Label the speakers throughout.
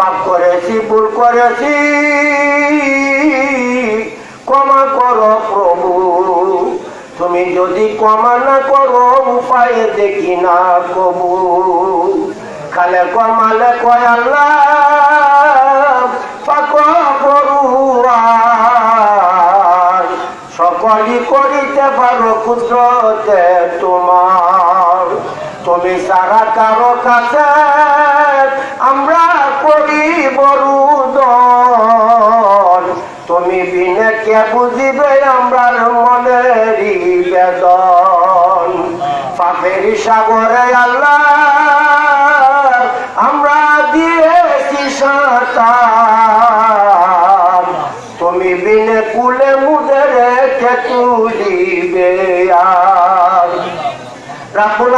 Speaker 1: পাপ করেছি, ভুল করেছি। ক্ষমা করো প্রভু। তুমি যদি ক্ষমা না করো, উপায় দেখি না কবু খালে কমালে সকলই করিতে পারো কুদরতে তোমার। তুমি সারা কারও কাছে আমরা করি বড়ুদন তুমি বিনে কে বুঝিবে আমরার মনেরই বেদন? পাপের সাগরে আল্লাহ, আমরা দিয়েছি সাঁতার। তুমি বিনে কুলে মুদে রেখে তুলিবে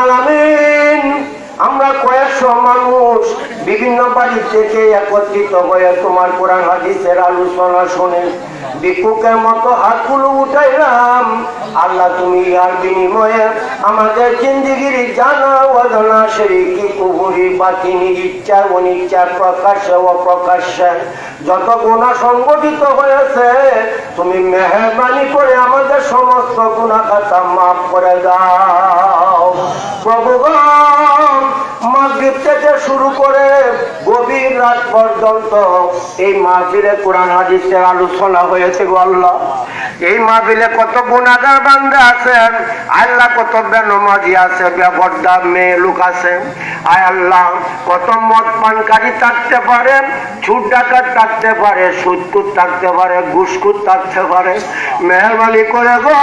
Speaker 1: আলামিন, আমরা কয়েকশো মানুষ বিভিন্ন বাড়ি থেকে একত্রিত হয়ে তোমার কোরআন, হাদিসের আলোচনা শুনে ভিক্ষুকের মতো হাতগুলো উঠাইলাম। আল্লাহ, তুমি আর বিনিময়ে আমাদের জিন্দিগির জানা অজানা সেরিকি কুহুরি, বাতিনি, ইচ্ছা, অনিচ্ছা, প্রকাশ্যে, অপ্রকাশ্যে যত গুণা সংগঠিত হয়েছে, তুমি মেহরবানি করে আমাদের সমস্ত গুণা খাতা মাফ করে দাও। প্রভু মাগরিব থেকে শুরু করে গভীর রাত পর্যন্ত এই মাহফিলে কোরআন হাদিসের আলোচনা হয়েছে গো এই মাহফিলে কত গুণাগার বান্ধা আছেন? আল্লাহ কত বেনমাজি আছে বেপর্দা মেয়ে লোক আছে। আয় আল্লাহ, কত মদ পানকারী থাকতে পারে ছুট ডাকাত থাকতে পারে সুদকুত থাকতে পারে ঘুসকুত থাকতে পারে। মেহরবানি করে গো,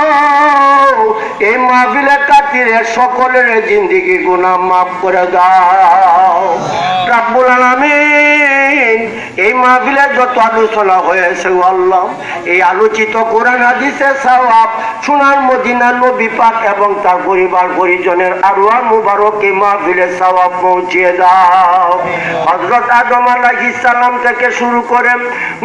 Speaker 1: এই মাহফিলে কাতিরে সকলের জিন্দিগি গুনাহ মাফ করে দাও। এই যত আলোচনা হয়েছে, আল্লাহ, এই আলোচিত কোরআন হাদিসের সওয়াব সোনার এবং তার পরিবার পরিজনের মুবারক এই পৌঁছিয়ে দাও। আদম আলাইহিস সালাম থেকে শুরু করে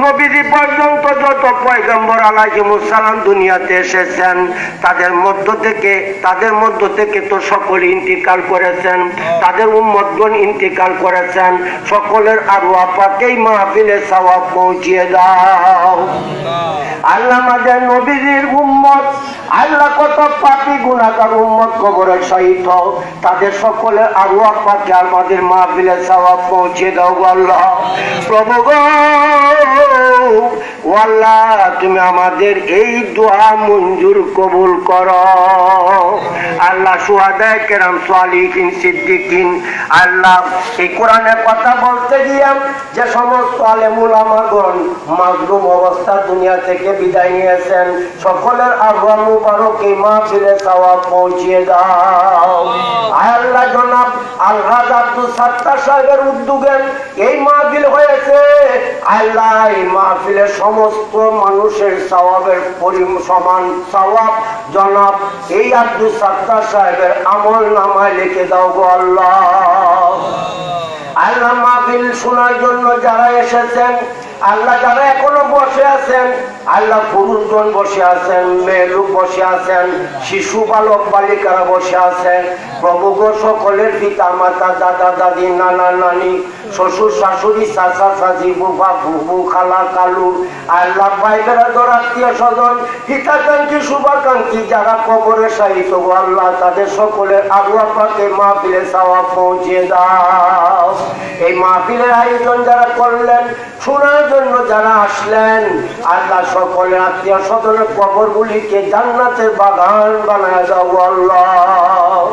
Speaker 1: নবীজি পর্যন্ত যত পয়গম্বর আলাইহিমুস সালাম দুনিয়াতে এসেছেন, তাদের মধ্য থেকে, তাদের মধ্য থেকে তো সকল ইন্তিকাল করেছেন। তাদের উম্মতগণ ইন্তিকাল করেছেন সকলের আর ওয়াপাকেই মাহফিলে সওয়াব পৌঁছিয়ে দাও। আল্লাহ। আমাদের নবীজির উম্মত আল্লাহ কত পাপি গুণাকার উম্মত কবরের সহিত তাদের সকলের আরও পাকে আমাদের মাহফিলে সওয়াব পৌঁছে দাও আল্লাহ। প্রভু তুমি আমাদের এই দোয়া মঞ্জুর কবুল করো। আল্লাহ সুহাদায় কেরাম আল্লাহ, এই কোরআনের কথা বলতে গিয়ে যে সমস্ত আলেমুল আমাগণ অবস্থা দুনিয়া থেকে বিদায় নিয়েছেন, সকলের আহ্বান মুবারক এই মাহফিলে সওয়াব পৌঁছিয়ে দাও। আল্লাহ জনাব আব্দুল সাত্তার সাহেবের উদ্যোগে এই মাহফিল হয়েছে। আল্লাহ, এই মাহফিলের সমস্ত মানুষের সওয়াবের সমান সওয়াব। জনাব, এই আব্দুল সাত্তার সাহেবের আমল নামায় লিখে দাও গো আল্লাহ। আল্লাহ মাহফিল শোনার জন্য যারা এসেছেন, আল্লাহ যারা এখনও বসে আছেন, আল্লাহ পুরুষগণ বসে আছেন, মেয়ে লোক বসে আছেন, শিশু বালক বালিকারা বসে আছেন প্রভু গো সকলের পিতা মাতা দাদা দাদি নানা নানি শ্বশুর শাশুড়ি, চাচা চাচি, বুবা বুবু, খালা কালু, আল্লাহ ভাইবেরা তোর আত্মীয় স্বজন হিতাকাঙ্ক্ষী শুভাকাঙ্ক্ষী যারা কবরে সাহিত আল্লাহ তাদের সকলের আগুয়া পাকে মাহফিলে সাওয়া পৌঁছে দাও। এই মাহফিলের আয়োজন যারা করলেন, শোনার জন্য যারা আসলেন, আল্লাহ সকলের আত্মীয় স্বজনের কবরগুলিকে জান্নাতের বাগান বানায় দাও আল্লাহ।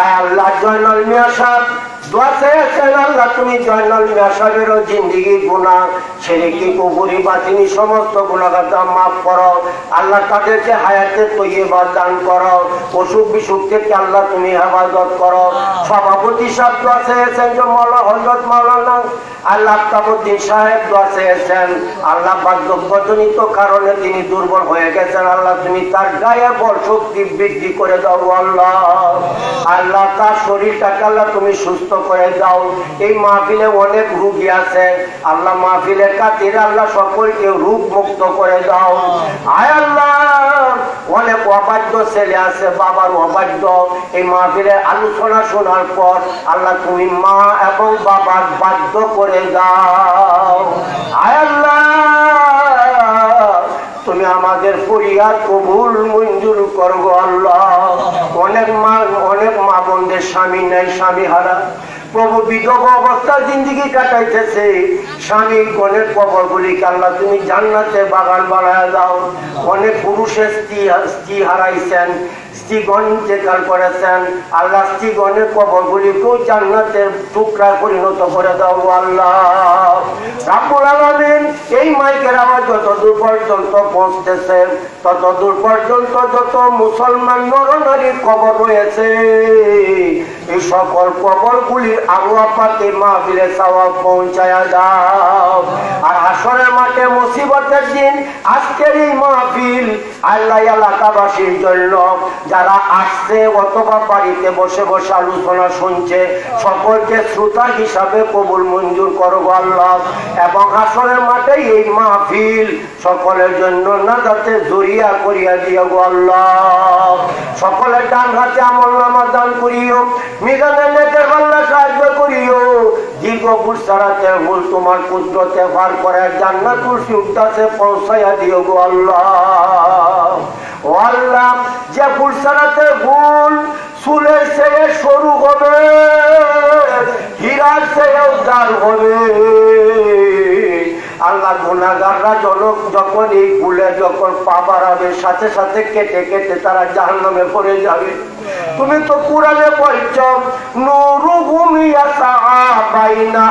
Speaker 1: আয় আল্লাহ জয়নাল মিয়া সাহেব। দোয়া চাই আল্লাহ তুমি জয়নাল মিয়া সাহেবেরও জিন্দিগি গুণা কুকুরি বাতিনি সমস্ত গুণাগাতা মাফ করো? আল্লাহ তাদেরকে দান অসুখ বিসুখ থেকে আল্লাহ তুমি হেফাজত করো। সভাপতি সাহেব দোয়া চেয়েছেন যে, মৌলা হজরত মাওলানা আল্লাহ আফতাবুদ্দিন সাহেব দোয়া চেয়েছেন। আল্লাহ বার্ধক্যজনিত কারণে তিনি দুর্বল হয়ে গেছেন। আল্লাহ তুমি তার গায়ে বল শক্তি বৃদ্ধি করে দাও, আল্লাহ। আল্লাহ তার শরীরটাকে আল্লাহ তুমি সুস্থ করে দাও। এই মাহফিলে অনেক রুগী আছে। আল্লাহ মাহফিলের আল্লাহ সকলকে রূপ মুক্ত করে দাও। আয় আল্লাহ, অনেক অবাধ্য ছেলে আছে, বাবার অবাধ্য। এই আলোচনা শোনার পর আল্লাহ তুমি মা এবং বাবার বাধ্য করে দাও। আয় আল্লাহ, তুমি আমাদের পরিহার কবুল মঞ্জুর করব আল্লাহ। অনেক মা অনেক মা বোনদের স্বামী নাই, স্বামী হারা। প্রভু বিধব অবস্থা জিন্দিগি কাটাইতেছে। স্বামী গণের কবর গুলি কাল্লা তুমি জান্নাতে বাগান বাড়ায় দাও। অনেক পুরুষের স্ত্রী স্ত্রী হারাইছেন, স্ত্রীগণ ইন্তেকাল করেছেন। আল্লাহ স্ত্রীগণের কবর গুলিকেও জান্নাতের টুকরা পরিণত করে দাও আল্লাহ। এই মাইকের আওয়াজ যত দূর পর্যন্ত পৌঁছতেছে, তত দূর পর্যন্ত যত মুসলমান নরনারীর কবর রয়েছে, এই সকল কবরগুলির আবহাওয়া পাতে মা সওয়াব পৌঁছায়া দাও। আর আসরের মাঠে মুসিবতের দিন। আজকের এই মাহফিল আল্লাহ এলাকাবাসীর জন্য। যারা আসছে অথবা বাড়িতে বসে বসে আলোচনা শুনছে, সকলকে শ্রোতা হিসাবে কবুল মঞ্জুর করো আল্লাহ। এবং আসরের মাঠে এই মাহফিল সকলের জন্য না যাতে জড়িয়া করিয়া দিও গো আল্লাহ। সকলের ডান হাতে আমল নামা দান করিও, মিজানের নেটের পাল্লা সাহায্য করিও। দীর্ঘ পুরসারাতে ভুল তোমার কুদরতে পার করে জান্নাতুল কাছে পৌঁছাইয়া দিও গো আল্লাহ। আল্লাহ, যে পুরসারাতে গুল, চুলের চেয়ে সরু হবে, হীরার চেয়েও দার হবে। আল্লাহ গুনাগাররা জনক যখন এই ভুলে যখন পা বাড়াবে, সাথে সাথে কেটে কেটে তারা জাহান নামে পড়ে যাবে। তুমি তো পুরানে বলছ নুরু ভূমি বাইনা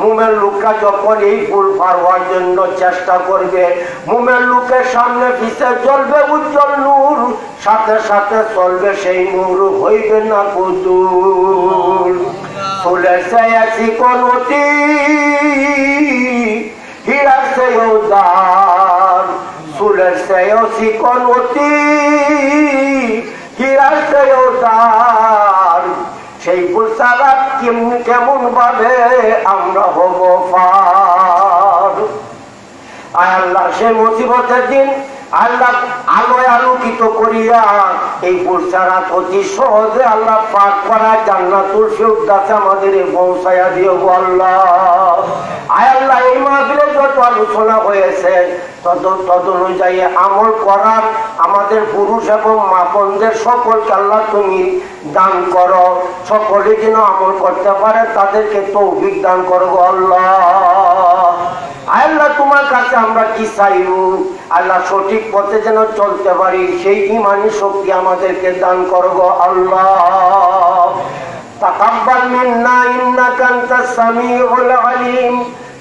Speaker 1: মুমের লোকরা যখন এই ভুল পার হওয়ার জন্য চেষ্টা করবে, মুমের লোকের সামনে পিছে চলবে উজ্জ্বল নূর, সাথে সাথে চলবে সেই নূর হইবে না কুদুর। ফুলের চিকন অতি হীরার সে উদার ফুলের সে চিকন অতি হীরার সে উদার সেই ফুলসারা কেমন কেমন ভাবে আমরা হব আয় আল্লাহ, সেই মুসিবতের দিন আল্লাহ আলোয় আলোকিত করিয়া এই অতি সহজে আল্লাহ পাক করা আমাদের দিও আল্লাহ। আয় আল্লাহ, এই মাহফিলে যত আলোচনা হয়েছে, তত তদ অনুযায়ী আমল করার আমাদের পুরুষ এবং মাপনদের সকলকে আল্লাহ তুমি দান করো। সকলে যেন আমল করতে পারে, তাদেরকে তৌফিক দান করো আল্লাহ। আল্লাহ তোমার কাছে আমরা কি চাইব আল্লাহ সঠিক পথে যেন চলতে পারি, সেই ইমানি শক্তি আমাদেরকে দান করব, আল্লাহ। তাকাব্বাল মিন্না, ইন্নাকা আনতাস সামিউল আলিম।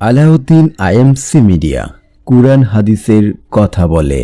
Speaker 2: আলাউদ্দিন আইএমসি মিডিয়া কুরআন হাদিসের কথা বলে।